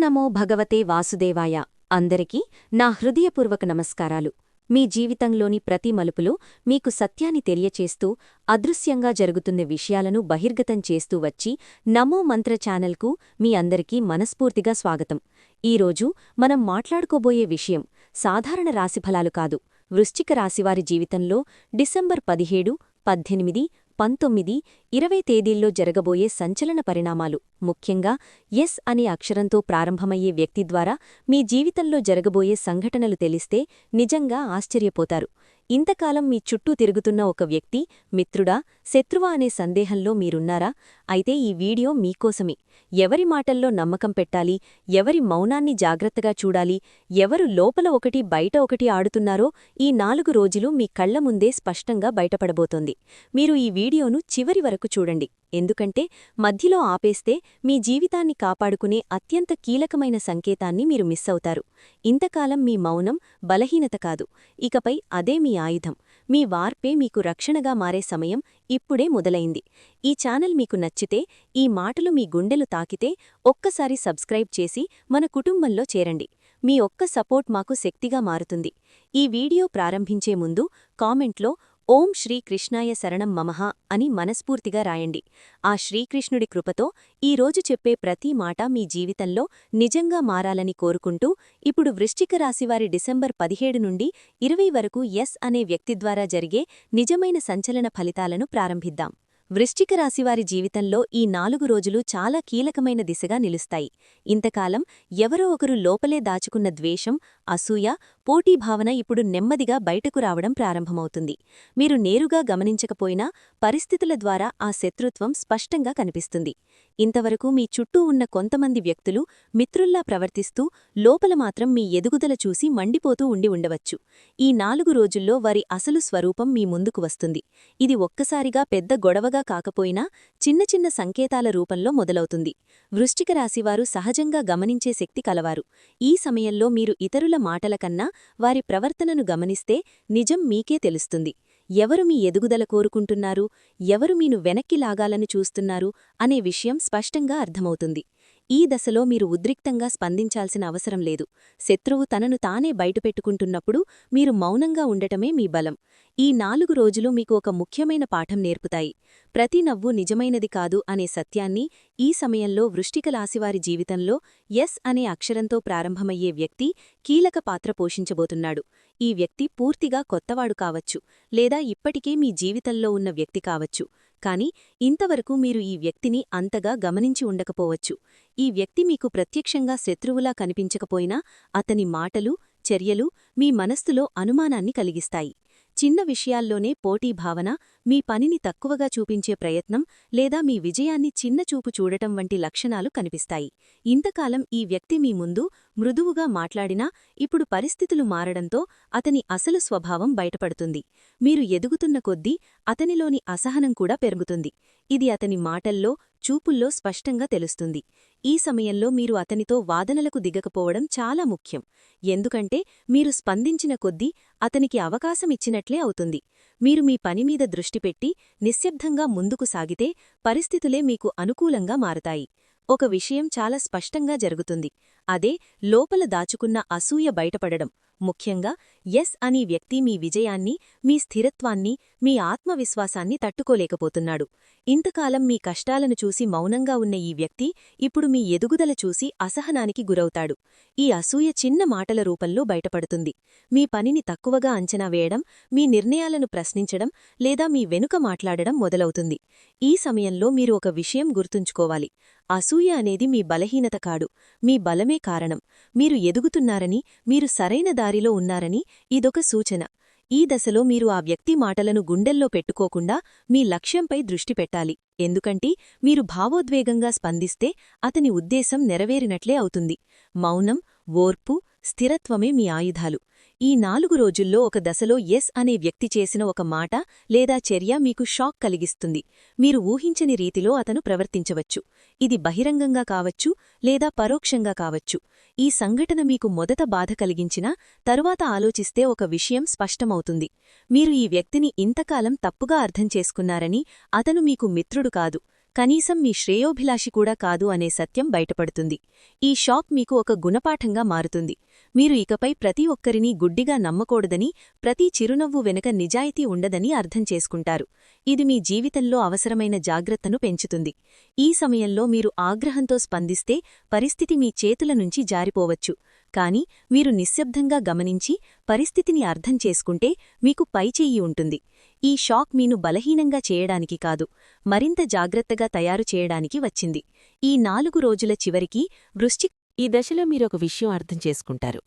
నమో భగవతే వాసుదేవాయ. అందరికీ నా హృదయపూర్వక నమస్కారాలు. మీ జీవితంలోని ప్రతి మలుపులో మీకు సత్యాన్ని తెలియచేస్తూ అదృశ్యంగా జరుగుతున్న విషయాలను బహిర్గతం చేస్తూ వచ్చి నమో మంత్ర ఛానల్కు మీ అందరికీ మనస్ఫూర్తిగా స్వాగతం. ఈరోజు మనం మాట్లాడుకోబోయే విషయం సాధారణ రాశిఫలాలు కాదు. వృశ్చిక రాశివారి జీవితంలో డిసెంబర్ పదిహేడు పద్దెనిమిది పంతొమ్మిది ఇరవై తేదీల్లో జరగబోయే సంచలన పరిణామాలు. ముఖ్యంగా ఎస్ అనే అక్షరంతో ప్రారంభమయ్యే వ్యక్తి ద్వారా మీ జీవితంలో జరగబోయే సంఘటనలు తెలిస్తే నిజంగా ఆశ్చర్యపోతారు. ఇంతకాలం మీ చుట్టూ తిరుగుతున్న ఒక వ్యక్తి మిత్రుడా శత్రువా అనే సందేహంలో మీరున్నారా? అయితే ఈ వీడియో మీకోసమే. ఎవరి మాటల్లో నమ్మకం పెట్టాలి? ఎవరి మౌనాన్ని జాగ్రత్తగా చూడాలి? ఎవరు లోపల ఒకటి బయట ఒకటి ఆడుతున్నారో ఈ నాలుగు రోజులు మీ కళ్ళ ముందే స్పష్టంగా బయటపడబోతోంది. మీరు ఈ వీడియోను చివరి వరకు చూడండి. ఎందుకంటే మధ్యలో ఆపేస్తే మీ జీవితాన్ని కాపాడుకునే అత్యంత కీలకమైన సంకేతాన్ని మీరు మిస్ అవుతారు. ఇంతకాలం మీ మౌనం బలహీనత కాదు. ఇకపై అదే మీ ఆయుధం. మీ వార్పే మీకు రక్షణగా మారే సమయం ఇప్పుడే మొదలైంది. ఈ ఛానల్ మీకు నచ్చితే ఈ మాటలు మీ గుండెలు తాకితే ఒక్కసారి సబ్స్క్రైబ్ చేసి మన కుటుంబంలో చేరండి. మీ ఒక్క సపోర్ట్ మాకు శక్తిగా మారుతుంది. ఈ వీడియో ప్రారంభించే ముందు కామెంట్లో ఓం శ్రీకృష్ణాయ శరణం మమహ అని మనస్ఫూర్తిగా రాయండి. ఆ శ్రీకృష్ణుడి కృపతో ఈ రోజు చెప్పే ప్రతి మాట మీ జీవితంలో నిజంగా మారాలని కోరుకుంటూ ఇప్పుడు వృశ్చిక రాశివారి డిసెంబర్ పదిహేడు నుండి ఇరవై వరకు ఎస్ అనే వ్యక్తి ద్వారా జరిగే నిజమైన సంచలన ఫలితాలను ప్రారంభిద్దాం. వృశ్చిక రాశివారి జీవితంలో ఈ నాలుగు రోజులు చాలా కీలకమైన దిశగా నిలుస్తాయి. ఇంతకాలం ఎవరో ఒకరు లోపలే దాచుకున్న ద్వేషం అసూయ పోటీ భావన ఇప్పుడు నెమ్మదిగా బయటకు రావడం ప్రారంభమవుతుంది. మీరు నేరుగా గమనించకపోయినా పరిస్థితుల ద్వారా ఆ శత్రుత్వం స్పష్టంగా కనిపిస్తుంది. ఇంతవరకు మీ చుట్టూ ఉన్న కొంతమంది వ్యక్తులు మిత్రుల్లా ప్రవర్తిస్తూ లోపల మాత్రం మీ ఎదుగుదల చూసి మండిపోతూ ఉండి ఉండవచ్చు. ఈ నాలుగు రోజుల్లో వారి అసలు స్వరూపం మీ ముందుకు వస్తుంది. ఇది ఒక్కసారిగా పెద్ద గొడవగా కాకపోయినా చిన్న చిన్న సంకేతాల రూపంలో మొదలవుతుంది. వృష్టిక రాశివారు సహజంగా గమనించే శక్తి కలవారు. ఈ సమయంలో మీరు ఇతరుల మాటల కన్నా వారి ప్రవర్తనను గమనిస్తే నిజం మీకే తెలుస్తుంది. ఎవరు మీ ఎదుగుదల కోరుకుంటున్నారు? ఎవరు మీను వెనక్కి లాగాలని చూస్తున్నారు? అనే విషయం స్పష్టంగా అర్థమవుతుంది. ఈ దశలో మీరు ఉద్రిక్తంగా స్పందించాల్సిన అవసరం లేదు. శత్రువు తనను తానే బయటపెట్టుకుంటున్నప్పుడు మీరు మౌనంగా ఉండటమే మీ బలం. ఈ నాలుగు రోజులు మీకు ఒక ముఖ్యమైన పాఠం నేర్పుతాయి. ప్రతి నవ్వు నిజమైనది కాదు అనే సత్యాన్ని ఈ సమయంలో వృష్టికలాసివారి జీవితంలో ఎస్ అనే అక్షరంతో ప్రారంభమయ్యే వ్యక్తి కీలక పాత్ర పోషించబోతున్నాడు. ఈ వ్యక్తి పూర్తిగా కొత్తవాడు కావచ్చు లేదా ఇప్పటికే మీ జీవితంలో ఉన్న వ్యక్తి కావచ్చు. కాని ఇంతవరకు మీరు ఈ వ్యక్తిని అంతగా గమనించి ఉండకపోవచ్చు. ఈ వ్యక్తి మీకు ప్రత్యక్షంగా శత్రువులా కనిపించకపోయినా అతని మాటలు చర్యలు మీ మనస్సులో అనుమానాన్ని కలిగిస్తాయి. చిన్న విషయాల్లోనే పోటీ భావన మీ పనిని తక్కువగా చూపించే ప్రయత్నం లేదా మీ విజయాన్ని చిన్నచూపు చూడటం వంటి లక్షణాలు కనిపిస్తాయి. ఇంతకాలం ఈ వ్యక్తి మీ ముందు మృదువుగా మాట్లాడినా ఇప్పుడు పరిస్థితులు మారడంతో అతని అసలు స్వభావం బయటపడుతుంది. మీరు ఎదుగుతున్న కొద్దీ అతనిలోని అసహనం కూడా పెరుగుతుంది. ఇది అతని మాటల్లో చూపుల్లో స్పష్టంగా తెలుస్తుంది. ఈ సమయంలో మీరు అతనితో వాదనలకు దిగకపోవడం చాలా ముఖ్యం. ఎందుకంటే మీరు స్పందించిన కొద్దీ అతనికి అవకాశమిచ్చినట్లే అవుతుంది. మీరు మీ పనిమీద దృష్టిపెట్టి నిశ్శబ్దంగా ముందుకు సాగితే పరిస్థితులే మీకు అనుకూలంగా మారతాయి. ఒక విషయం చాలా స్పష్టంగా జరుగుతుంది. అదే లోపల దాచుకున్న అసూయ బయటపడడం. ముఖ్యంగా ఎస్ అనే వ్యక్తి మీ విజయాన్ని మీ స్థిరత్వాన్ని మీ ఆత్మవిశ్వాసాన్ని తట్టుకోలేకపోతున్నాడు. ఇంతకాలం మీ కష్టాలను చూసి మౌనంగా ఉన్న ఈ వ్యక్తి ఇప్పుడు మీ ఎదుగుదల చూసి అసహనానికి గురవుతాడు. ఈ అసూయ చిన్న మాటల రూపంలో బయటపడుతుంది. మీ పనిని తక్కువగా అంచనా వేయడం మీ నిర్ణయాలను ప్రశ్నించడం లేదా మీ వెనుక మాట్లాడడం మొదలవుతుంది. ఈ సమయంలో మీరు ఒక విషయం గుర్తుంచుకోవాలి. అసూయ అనేది మీ బలహీనత కాడు మీ బలమే కారణం. మీరు ఎదుగుతున్నారని మీరు సరైన దారిలో ఉన్నారని ఇదొక సూచన. ఈ దశలో మీరు ఆ వ్యక్తి మాటలను గుండెల్లో పెట్టుకోకుండా మీ లక్ష్యంపై దృష్టి పెట్టాలి. ఎందుకంటే మీరు భావోద్వేగంగా స్పందిస్తే అతని ఉద్దేశం నెరవేరినట్లే అవుతుంది. మౌనం ఓర్పు స్థిరత్వమే మీ ఆయుధాలు. ఈ నాలుగు రోజుల్లో ఒక దశలో ఎస్ అనే వ్యక్తి చేసిన ఒక మాట లేదా చర్య మీకు షాక్ కలిగిస్తుంది. మీరు ఊహించని రీతిలో అతను ప్రవర్తించవచ్చు. ఇది బహిరంగంగా కావచ్చు లేదా పరోక్షంగా కావచ్చు. ఈ సంఘటన మీకు మొదట బాధ కలిగించినా తరువాత ఆలోచిస్తే ఒక విషయం స్పష్టమవుతుంది. మీరు ఈ వ్యక్తిని ఇంతకాలం తప్పుగా అర్థం చేసుకున్నారని అతను మీకు మిత్రుడు కాదు. కనీసం మీ శ్రేయోభిలాషి కూడా కాదు అనే సత్యం బయటపడుతుంది. ఈ షాక్ మీకు ఒక గుణపాఠంగా మారుతుంది. మీరు ఇకపై ప్రతి ఒక్కరినీ గుడ్డిగా నమ్మకూడదని ప్రతి చిరునవ్వు వెనుక నిజాయితీ ఉండదని అర్థం చేసుకుంటారు. ఇది మీ జీవితంలో అవసరమైన జాగ్రత్తను పెంచుతుంది. ఈ సమయంలో మీరు ఆగ్రహంతో స్పందిస్తే పరిస్థితి మీ చేతుల నుంచి జారిపోవచ్చు. కాని మీరు నిశ్శబ్దంగా గమనించి పరిస్థితిని అర్థం చేసుకుంటే మీకు పైచేయి ఉంటుంది. ఈ షాక్ మీను బలహీనంగా చేయడానికి కాదు మరింత జాగ్రత్తగా తయారు చేయడానికి వచ్చింది. ఈ నాలుగు రోజుల చివరికి వృష్టి ఈ దశలో మీరొక విషయం అర్థం చేసుకుంటారు.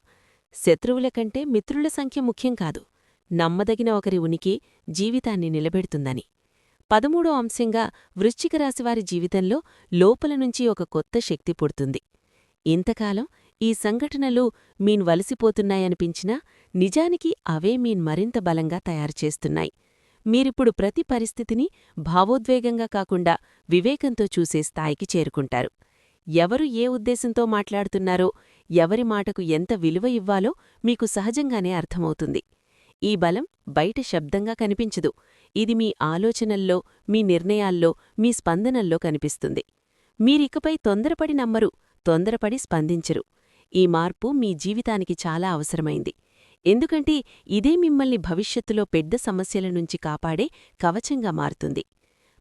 శత్రువుల కంటే మిత్రుల సంఖ్య ముఖ్యం కాదు. నమ్మదగిన ఒకరి ఉనికి జీవితాన్ని నిలబెడుతుందని. పదమూడో అంశంగా వృశ్చిక రాశివారి జీవితంలో లోపల నుంచి ఒక కొత్త శక్తి పుడుతుంది. ఇంతకాలం ఈ సంఘటనలు మీన్ వలసిపోతున్నాయనిపించినా నిజానికి అవే మీన్ మరింత బలంగా తయారుచేస్తున్నాయి మీరిప్పుడు ప్రతి పరిస్థితిని భావోద్వేగంగా కాకుండా వివేకంతో చూసే స్థాయికి చేరుకుంటారు. ఎవరు ఏ ఉద్దేశంతో మాట్లాడుతున్నారో ఎవరి మాటకు ఎంత విలువ ఇవ్వాలో మీకు సహజంగానే అర్థమవుతుంది. ఈ బలం బయట శబ్దంగా కనిపించదు. ఇది మీ ఆలోచనల్లో మీ నిర్ణయాల్లో మీ స్పందనల్లో కనిపిస్తుంది. మీరికపై తొందరపడి నమ్మరు తొందరపడి స్పందించరు. ఈ మార్పు మీ జీవితానికి చాలా అవసరమైంది. ఎందుకంటే ఇదే మిమ్మల్ని భవిష్యత్తులో పెద్ద సమస్యల నుంచి కాపాడే కవచంగా మారుతుంది.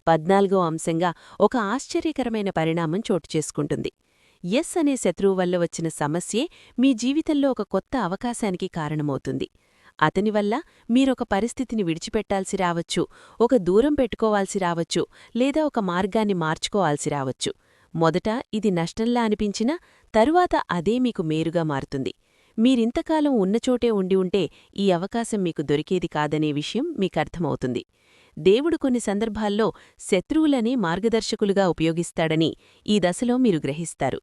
పద్నాలుగో అంశంగా ఒక ఆశ్చర్యకరమైన పరిణామం చోటు చేసుకుంటుంది. ఎస్ అనే శత్రువు వల్ల వచ్చిన సమస్యే మీ జీవితంలో ఒక కొత్త అవకాశానికి కారణమవుతుంది. అతని వల్ల మీరొక పరిస్థితిని విడిచిపెట్టాల్సి రావచ్చు ఒక దూరం పెట్టుకోవాల్సి రావచ్చు లేదా ఒక మార్గాన్ని మార్చుకోవాల్సి రావచ్చు. మొదట ఇది నష్టంలా అనిపించినా తరువాత అదే మీకు మేరుగా మారుతుంది. మీరింతకాలం ఉన్నచోటే ఉండి ఉంటే ఈ అవకాశం మీకు దొరికేది కాదనే విషయం మీకర్థమవుతుంది దేవుడు కొన్ని సందర్భాల్లో శత్రువులనే మార్గదర్శకులుగా ఉపయోగిస్తాడని ఈ దశలో మీరు గ్రహిస్తారు.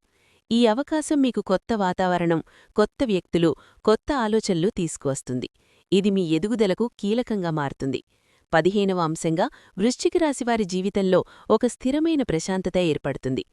ఈ అవకాశం మీకు కొత్త వాతావరణం కొత్త వ్యక్తులు కొత్త ఆలోచనలు తీసుకువస్తుంది. ఇది మీ ఎదుగుదలకు కీలకంగా మారుతుంది. పదిహేనవ అంశంగా వృశ్చిక రాశివారి జీవితంలో ఒక స్థిరమైన ప్రశాంతత ఏర్పడుతుంది.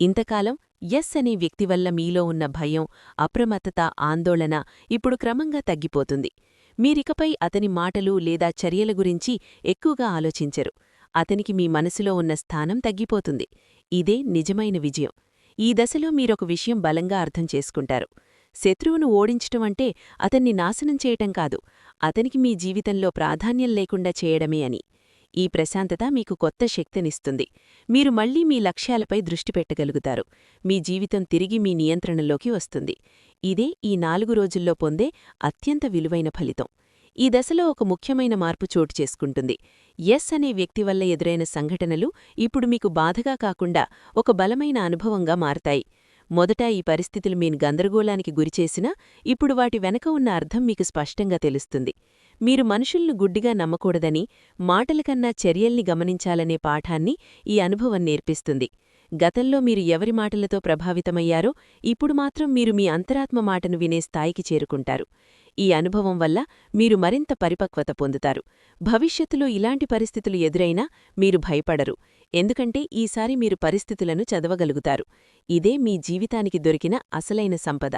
ఇంతకాలం ఎస్ అనే వ్యక్తి వల్ల మీలో ఉన్న భయం అప్రమత్తత ఆందోళన ఇప్పుడు క్రమంగా తగ్గిపోతుంది. మీరికపై అతని మాటలు లేదా చర్యల గురించి ఎక్కువగా ఆలోచించరు. అతనికి మీ మనసులో ఉన్న స్థానం తగ్గిపోతుంది. ఇదే నిజమైన విజయం. ఈ దశలో మీరొక విషయం బలంగా అర్థం చేసుకుంటారు. శత్రువును ఓడించటం అంటే అతన్ని నాశనం చేయటం కాదు. అతనికి మీ జీవితంలో ప్రాధాన్యం లేకుండా చేయడమే అని. ఈ ప్రశాంతత మీకు కొత్త శక్తినిస్తుంది. మీరు మళ్ళీ మీ లక్ష్యాలపై దృష్టి పెట్టగలుగుతారు. మీ జీవితం తిరిగి మీ నియంత్రణలోకి వస్తుంది. ఇదే ఈ నాలుగు రోజుల్లో పొందే అత్యంత విలువైన ఫలితం. ఈ దశలో ఒక ముఖ్యమైన మార్పు చోటు చేసుకుంటుంది. ఎస్ అనే వ్యక్తి వల్ల ఎదురైన సంఘటనలు ఇప్పుడు మీకు బాధగా కాకుండా ఒక బలమైన అనుభవంగా మారతాయి. మొదట ఈ పరిస్థితులు మీను గందరగోళానికి గురిచేసినా ఇప్పుడు వాటి వెనక ఉన్న అర్థం మీకు స్పష్టంగా తెలుస్తుంది. మీరు మనుషుల్ని గుడ్డిగా నమ్మకూడదని మాటలకన్నా చర్యల్ని గమనించాలనే పాఠాన్ని ఈ అనుభవం నేర్పిస్తుంది. గతంలో మీరు ఎవరి మాటలతో ప్రభావితమయ్యారో ఇప్పుడు మాత్రం మీరు మీ అంతరాత్మ మాటను వినే స్థాయికి చేరుకుంటారు. ఈ అనుభవం వల్ల మీరు మరింత పరిపక్వత పొందుతారు. భవిష్యత్తులో ఇలాంటి పరిస్థితులు ఎదురైనా మీరు భయపడరు. ఎందుకంటే ఈసారి మీరు పరిస్థితులను చదవగలుగుతారు. ఇదే మీ జీవితానికి దొరికిన అసలైన సంపద.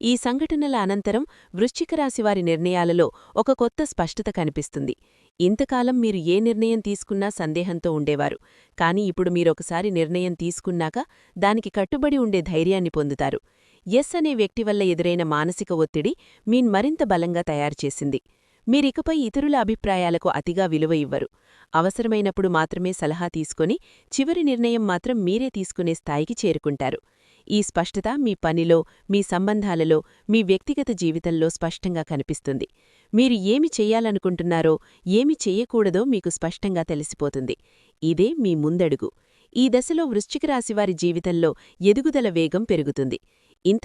ఈ సంఘటనల అనంతరం వృశ్చికరాశివారి నిర్ణయాలలో ఒక కొత్త స్పష్టత కనిపిస్తుంది. ఇంతకాలం మీరు ఏ నిర్ణయం తీసుకున్నా సందేహంతో ఉండేవారు. కాని ఇప్పుడు మీరొకసారి నిర్ణయం తీసుకున్నాక దానికి కట్టుబడి ఉండే ధైర్యాన్ని పొందుతారు. ఎస్ అనే వ్యక్తి వల్ల ఎదురైన మానసిక ఒత్తిడి మీన్ మరింత బలంగా తయారుచేసింది మీరికపై ఇతరుల అభిప్రాయాలకు అతిగా విలువ ఇవ్వరు. అవసరమైనప్పుడు మాత్రమే సలహా తీసుకొని చివరి నిర్ణయం మాత్రం మీరే తీసుకునే స్థాయికి చేరుకుంటారు. ఈ స్పష్టత మీ పనిలో మీ సంబంధాలలో మీ వ్యక్తిగత జీవితంలో స్పష్టంగా కనిపిస్తుంది. మీరు ఏమి చేయాలనుకుంటున్నారో ఏమి చెయ్యకూడదో మీకు స్పష్టంగా తెలిసిపోతుంది. ఇదే మీ ముందడుగు. ఈ దశలో వృశ్చికరాశివారి జీవితంలో ఎదుగుదల వేగం పెరుగుతుంది. ఇంత